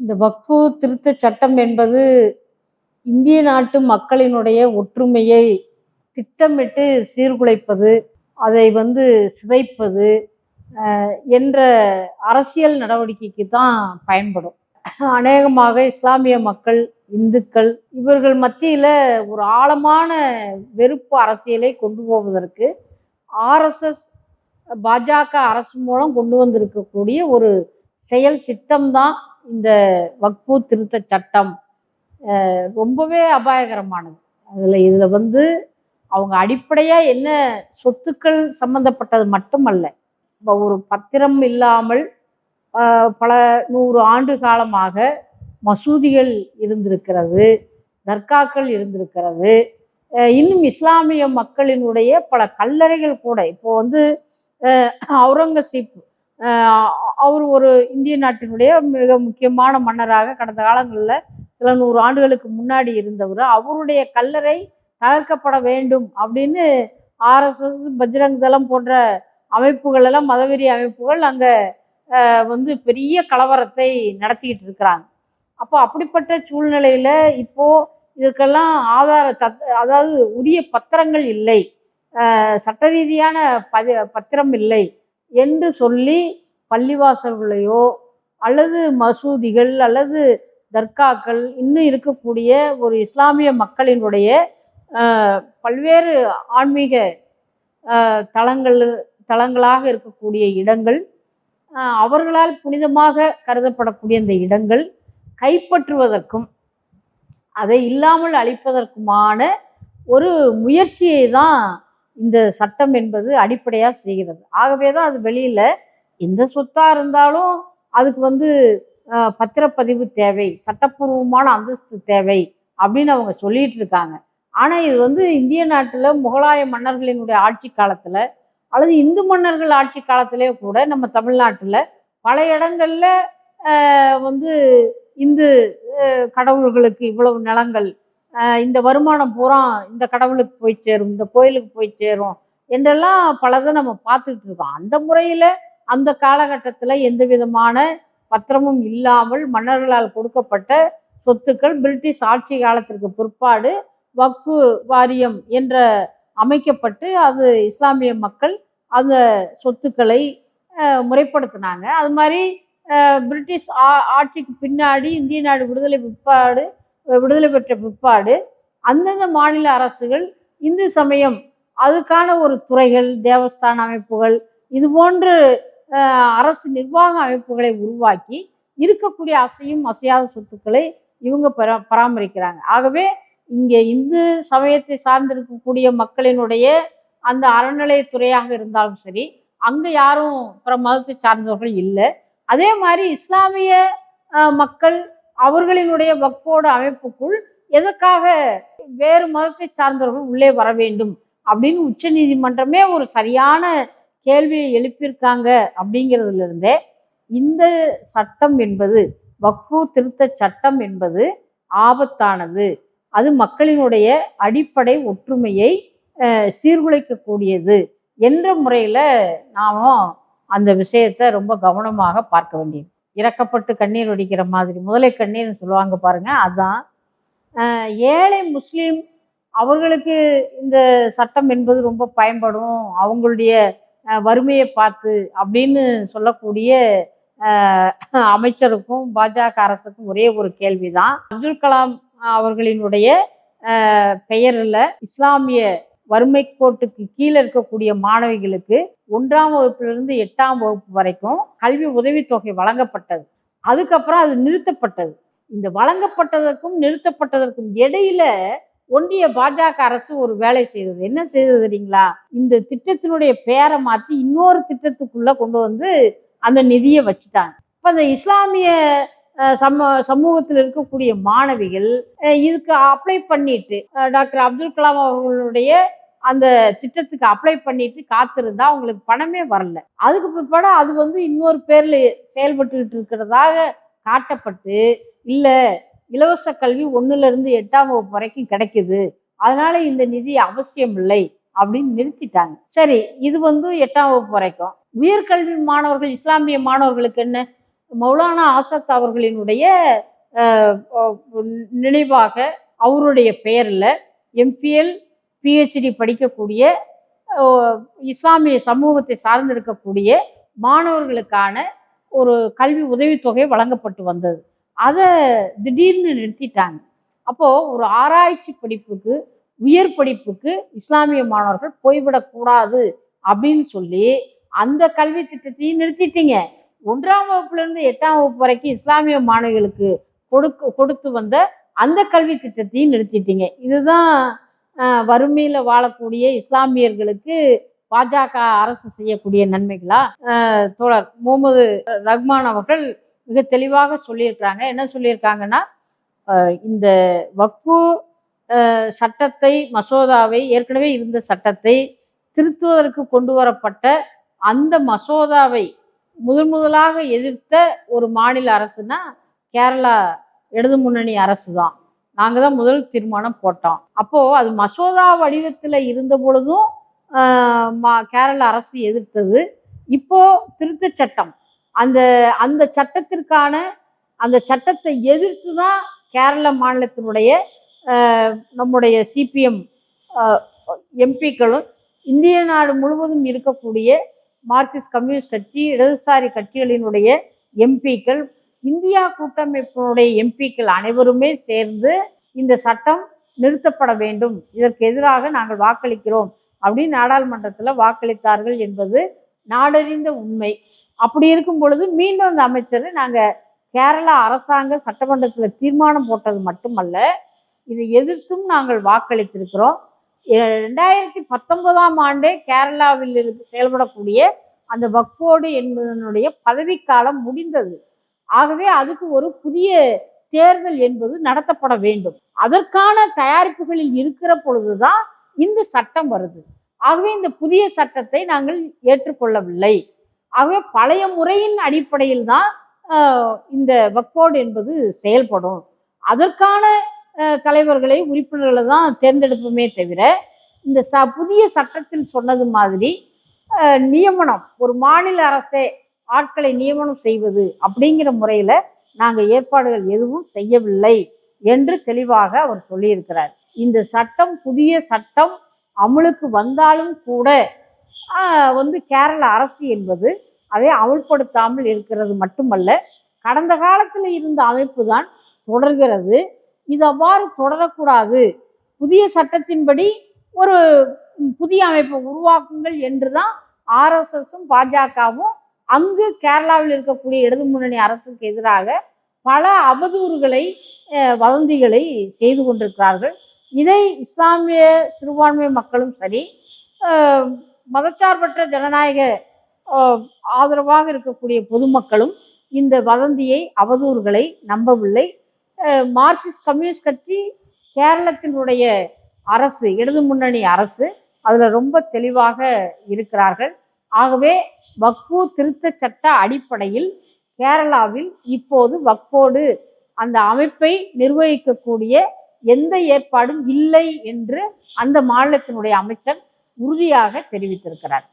இந்த வக்ஃபு திருத்த சட்டம் என்பது இந்திய நாட்டு மக்களினுடைய ஒற்றுமையை திட்டமிட்டு சீர்குலைப்பது அதை வந்து சிதைப்பது என்ற அரசியல் நடவடிக்கைக்கு தான் பயன்படும். அநேகமாக இஸ்லாமிய மக்கள் இந்துக்கள் இவர்கள் மத்தியில் ஒரு ஆழமான வெறுப்பு அரசியலை கொண்டு போவதற்கு ஆர்எஸ்எஸ் பாஜக அரசு மூலம் கொண்டு வந்திருக்கக்கூடிய ஒரு செயல் திட்டம்தான் இந்த வக்பு திருத்த சட்டம் ரொம்பவே அபாயகரமானது அதில் இதில் வந்து அவங்க அடிப்படையாக என்ன சொத்துக்கள் சம்பந்தப்பட்டது மட்டுமல்ல இப்போ ஒரு பத்திரம் இல்லாமல் பல நூறு ஆண்டு காலமாக மசூதிகள் இருந்திருக்கிறது தர்காக்கள் இருந்திருக்கிறது இன்னும் இஸ்லாமிய மக்களினுடைய பல கல்லறைகள் கூட இப்போ வந்து அவுரங்கசீப் அவர் ஒரு இந்திய நாட்டினுடைய மிக முக்கியமான மன்னராக கடந்த காலங்களில் சில நூறு ஆண்டுகளுக்கு முன்னாடி இருந்தவர். அவருடைய கல்லறை தகர்க்கப்பட வேண்டும் அப்படின்னு ஆர்எஸ்எஸ் பஜ்ரங் தளம் போன்ற அமைப்புகள் எல்லாம் மதவெறி அமைப்புகள் அங்கே வந்து பெரிய கலவரத்தை நடத்திக்கிட்டு இருக்கிறாங்க. அப்போ அப்படிப்பட்ட சூழ்நிலையில் இப்போது இதுக்கெல்லாம் ஆதார தத் அதாவது உரிய பத்திரங்கள் இல்லை. சட்ட ரீதியான பதி பத்திரம் இல்லை. என்று சொல்லி பள்ளிவாசல்களையோ அல்லது மசூதிகள் அல்லது தர்காக்கள் இன்னும் இருக்கக்கூடிய ஒரு இஸ்லாமிய மக்களினுடைய பல்வேறு ஆன்மீக தளங்கள் தலங்கள் தலங்களாக இருக்கக்கூடிய இடங்கள் அவர்களால் புனிதமாக கருதப்படக்கூடிய இந்த இடங்கள் கைப்பற்றுவதற்கும் அதை இல்லாமல் அழிப்பதற்குமான ஒரு முயற்சியை தான் இந்த சட்டம் என்பது அடிப்படையாக செய்கிறது. ஆகவே தான் அது வெளியில் எந்த சொத்தாக இருந்தாலும் அதுக்கு வந்து பத்திரப்பதிவு தேவை சட்டப்பூர்வமான அந்தஸ்து தேவை அப்படின்னு அவங்க சொல்லிட்டு இருக்காங்க. ஆனால் இது வந்து இந்திய நாட்டில் முகலாய மன்னர்களினுடைய ஆட்சி காலத்தில் அல்லது இந்து மன்னர்கள் ஆட்சி காலத்திலே கூட நம்ம தமிழ்நாட்டில் பல இடங்களில் வந்து இந்து கடவுள்களுக்கு இவ்வளவு நிலங்கள் இந்த வருமானம் பூரா இந்த கடவுளுக்கு போய் சேரும் இந்த கோயிலுக்கு போய் சேரும் என்றெல்லாம் பலதை நம்ம பார்த்துட்டு இருக்கோம். அந்த முறையில் அந்த காலகட்டத்தில் எந்த விதமான பத்திரமும் இல்லாமல் மன்னர்களால் கொடுக்கப்பட்ட சொத்துக்கள் பிரிட்டிஷ் ஆட்சி காலத்திற்கு பிற்பாடு வக்ஃபு வாரியம் என்ற அமைக்கப்பட்டு அது இஸ்லாமிய மக்கள் அந்த சொத்துக்களை முறைப்படுத்தினாங்க. அது மாதிரி பிரிட்டிஷ் ஆ- ஆட்சிக்கு பின்னாடி இந்திய நாடு விடுதலை பிற்பாடு விடுதலை பெற்ற பிற்பாடு அந்தந்த மாநில அரசுகள் இந்து சமயம் அதுக்கான ஒரு துறைகள் தேவஸ்தான அமைப்புகள் இது போன்று அரசு நிர்வாக அமைப்புகளை உருவாக்கி இருக்கக்கூடிய அசையும் அசையாத சொத்துக்களை இவங்க பரா பராமரிக்கிறாங்க. ஆகவே இங்கே இந்து சமயத்தை சார்ந்திருக்கக்கூடிய மக்களினுடைய அந்த அறநிலையத்துறையாக இருந்தாலும் சரி அங்கே யாரும் பிற மதத்தை சார்ந்தவர்கள் இல்லை. அதே மாதிரி இஸ்லாமிய மக்கள் அவர்களினுடைய வக்ஃபோட அமைப்புக்குள் எதற்காக வேறு மதத்தை சார்ந்தவர்கள் உள்ளே வர வேண்டும் அப்படின்னு உச்ச நீதிமன்றமே ஒரு சரியான கேள்வியை எழுப்பியிருக்காங்க அப்படிங்கிறதுல இருந்தே இந்த சட்டம் என்பது வக்ஃபு திருத்த சட்டம் என்பது ஆபத்தானது. அது மக்களினுடைய அடிப்படை ஒற்றுமையை சீர்குலைக்கக்கூடியது என்ற முறையில் நாம் அந்த விஷயத்தை ரொம்ப கவனமாக பார்க்க வேண்டியது. இறக்கப்பட்டு கண்ணீர் வடிக்கிற மாதிரி. முதலை கண்ணீர்னு சொல்லுவாங்க பாருங்க அதான். ஏழை முஸ்லீம் அவர்களுக்கு இந்த சட்டம் என்பது ரொம்ப பயன்படும். அவங்களுடைய வறுமையை பார்த்து அப்படின்னு சொல்லக்கூடிய அமைச்சருக்கும் பாஜக அரசுக்கும் ஒரே ஒரு கேள்விதான். அப்துல் கலாம் அவர்களினுடைய பெயரில் இஸ்லாமிய வறுமை கோட்டுக்கு கீழே இருக்கக்கூடிய மாணவிகளுக்கு ஒன்றாம் வகுப்பிலிருந்து எட்டாம் வகுப்பு வரைக்கும் கல்வி உதவித்தொகை வழங்கப்பட்டது. அதுக்கப்புறம் அது நிறுத்தப்பட்டது. இந்த வழங்கப்பட்டதற்கும் நிறுத்தப்பட்டதற்கும் இடையில ஒன்றிய பாஜக அரசு ஒரு வேலை செய்தது. என்ன செய்தது தெரியுங்களா? இந்த திட்டத்தினுடைய பெயரை மாற்றி இன்னொரு திட்டத்துக்குள்ள கொண்டு வந்து அந்த நிதியை வச்சுட்டாங்க. இப்போ அந்த இஸ்லாமிய சம சமூகத்தில் இருக்கக்கூடிய மாணவிகள் இதுக்கு அப்ளை பண்ணிட்டு டாக்டர் அப்துல் கலாம் அவர்களுடைய அந்த திட்டத்துக்கு அப்ளை பண்ணிட்டு காத்திருந்தா அவங்களுக்கு பணமே வரல. அதுக்கு பிற்பாடு அது வந்து இன்னொரு பேர்ல செயல்பட்டுக்கிட்டு இருக்கிறதாக காட்டப்பட்டு இல்லை இலவச கல்வி ஒன்றுலேருந்து இருந்து எட்டாம் வகுப்பு வரைக்கும் கிடைக்குது. அதனால இந்த நிதி அவசியம் இல்லை அப்படின்னு நிறுத்திட்டாங்க. சரி இது வந்து எட்டாம் வகுப்பு வரைக்கும். உயர்கல்வி மாணவர்கள் இஸ்லாமிய மாணவர்களுக்கு என்ன? மௌலானா ஆசாத் அவர்களினுடைய நினைவாக அவருடைய பெயரில் எம்ஃபிஎல் பிஹெச்டி படிக்கக்கூடிய இஸ்லாமிய சமூகத்தை சார்ந்திருக்கக்கூடிய மாணவர்களுக்கான ஒரு கல்வி உதவித்தொகை வழங்கப்பட்டு வந்தது. அதை திடீர்னு நிறுத்திட்டாங்க. அப்போது ஒரு ஆராய்ச்சி படிப்புக்கு உயர் படிப்புக்கு இஸ்லாமிய மாணவர்கள் போய்விடக்கூடாது அப்படின்னு சொல்லி அந்த கல்வி திட்டத்தையும் நிறுத்திட்டீங்க. ஒன்றாம் வகுப்புலேருந்து எட்டாம் வகுப்பு வரைக்கும் இஸ்லாமிய மாணவிகளுக்கு கொடுக்க கொடுத்து வந்த அந்த கல்வி திட்டத்தையும் நிறுத்திட்டீங்க. இதுதான் வறுமையில் வாழக்கூடிய இஸ்லாமியர்களுக்கு பாஜக அரசு செய்யக்கூடிய நன்மைகளா? தோழர் முகமது ரஹ்மான் அவர்கள் மிக தெளிவாக சொல்லியிருக்கிறாங்க. என்ன சொல்லியிருக்காங்கன்னா இந்த வக்ஃபு சட்டத்தை மசோதாவை ஏற்கனவே இருந்த சட்டத்தை திருத்துவதற்கு கொண்டு வரப்பட்ட அந்த மசோதாவை முதன் முதலாக எதிர்த்த ஒரு மாநில அரசுனா கேரளா இடது முன்னணி அரசு தான் நாங்கள் தான் முதல் தீர்மானம் போட்டோம். அப்போது அது மசோதா வடிவத்தில் இருந்த பொழுதும் மா- கேரள அரசு எதிர்த்தது. இப்போ திருத்தச் சட்டம். அந்த அந்த சட்டத்திற்கான அந்த சட்டத்தை எதிர்த்து தான் கேரள மாநிலத்தினுடைய நம்முடைய சிபிஎம் எம்பிக்களும் இந்திய நாடு முழுவதும் இருக்கக்கூடிய மார்க்சிஸ்ட் கம்யூனிஸ்ட் கட்சி இடதுசாரி கட்சிகளினுடைய எம்பிக்கள் இந்தியா கூட்டமைப்பினுடைய எம்பிக்கள் அனைவருமே சேர்ந்து இந்த சட்டம் நிறுத்தப்பட வேண்டும். இதற்கு எதிராக நாங்கள் வாக்களிக்கிறோம் அப்படின்னு நாடாளுமன்றத்தில் வாக்களித்தார்கள் என்பது நாடறிந்த உண்மை. அப்படி இருக்கும் பொழுது மீண்டும் அந்த அமைச்சர் நாங்கள் கேரளா அரசாங்க சட்டமன்றத்தில் தீர்மானம் போட்டது மட்டுமல்ல இதை எதிர்த்தும் நாங்கள் வாக்களித்திருக்கிறோம். ரெண்டாயிரத்தி பத்தொன்பதாம் ஆண்டே கேரளாவில் இருந்து செயல்படக்கூடிய அந்த வக்கோடு என்பதனுடைய பதவிக்காலம் முடிந்தது. ஆகவே அதுக்கு ஒரு புதிய தேர்தல் என்பது நடத்தப்பட வேண்டும். அதற்கான தயாரிப்புகளில் இருக்கிற பொழுதுதான் இந்த சட்டம் வருது. ஆகவே இந்த புதிய சட்டத்தை நாங்கள் ஏற்றுக்கொள்ளவில்லை. ஆகவே பழைய முறையின் அடிப்படையில் தான் இந்த வக்போர்டு என்பது செயல்படும். அதற்கான தலைவர்களை உறுப்பினர்களை தான் தேர்ந்தெடுப்போமே தவிர இந்த ச புதிய சட்டத்தில் சொன்னது மாதிரி நியமனம் ஒரு மாநில அரசே ஆட்களை நியமனம் செய்வது அப்படிங்கிற முறையில் நாங்கள் ஏற்பாடுகள் எதுவும் செய்யவில்லை என்று தெளிவாக அவர் சொல்லியிருக்கிறார். இந்த சட்டம் புதிய சட்டம் அமலுக்கு வந்தாலும் கூட வந்து கேரள அரசு என்பது அதை அமல்படுத்தாமல் இருக்கிறது மட்டுமல்ல கடந்த காலத்தில் இருந்த அமைப்பு தான் தொடர்கிறது. இது அவ்வாறு தொடரக்கூடாது. புதிய சட்டத்தின்படி ஒரு புதிய அமைப்பை உருவாக்குங்கள் என்று தான் ஆர்எஸ்எஸும் பாஜகவும் அங்கு கேரளாவில் இருக்கக்கூடிய இடது முன்னணி அரசுக்கு எதிராக பல அவதூறுகளை வதந்திகளை செய்து கொண்டிருக்கிறார்கள். இதை இஸ்லாமிய சிறுபான்மை மக்களும் சரி மதச்சார்பற்ற ஜனநாயக ஆதரவாக இருக்கக்கூடிய பொதுமக்களும் இந்த வதந்தியை அவதூறுகளை நம்பவில்லை. மார்க்சிஸ்ட் கம்யூனிஸ்ட் கட்சி கேரளத்தினுடைய அரசு இடது முன்னணி அரசு அதில் ரொம்ப தெளிவாக இருக்கிறார்கள். ஆகவே வக்ஃபு திருத்தச் சட்ட அடிப்படையில் கேரளாவில் இப்போது வக்ஃபோடு அந்த அமைப்பை நிர்வகிக்கக்கூடிய எந்த ஏற்பாடும் இல்லை என்று அந்த மாநிலத்தினுடைய அமைச்சர் உறுதியாக தெரிவித்திருக்கிறார்.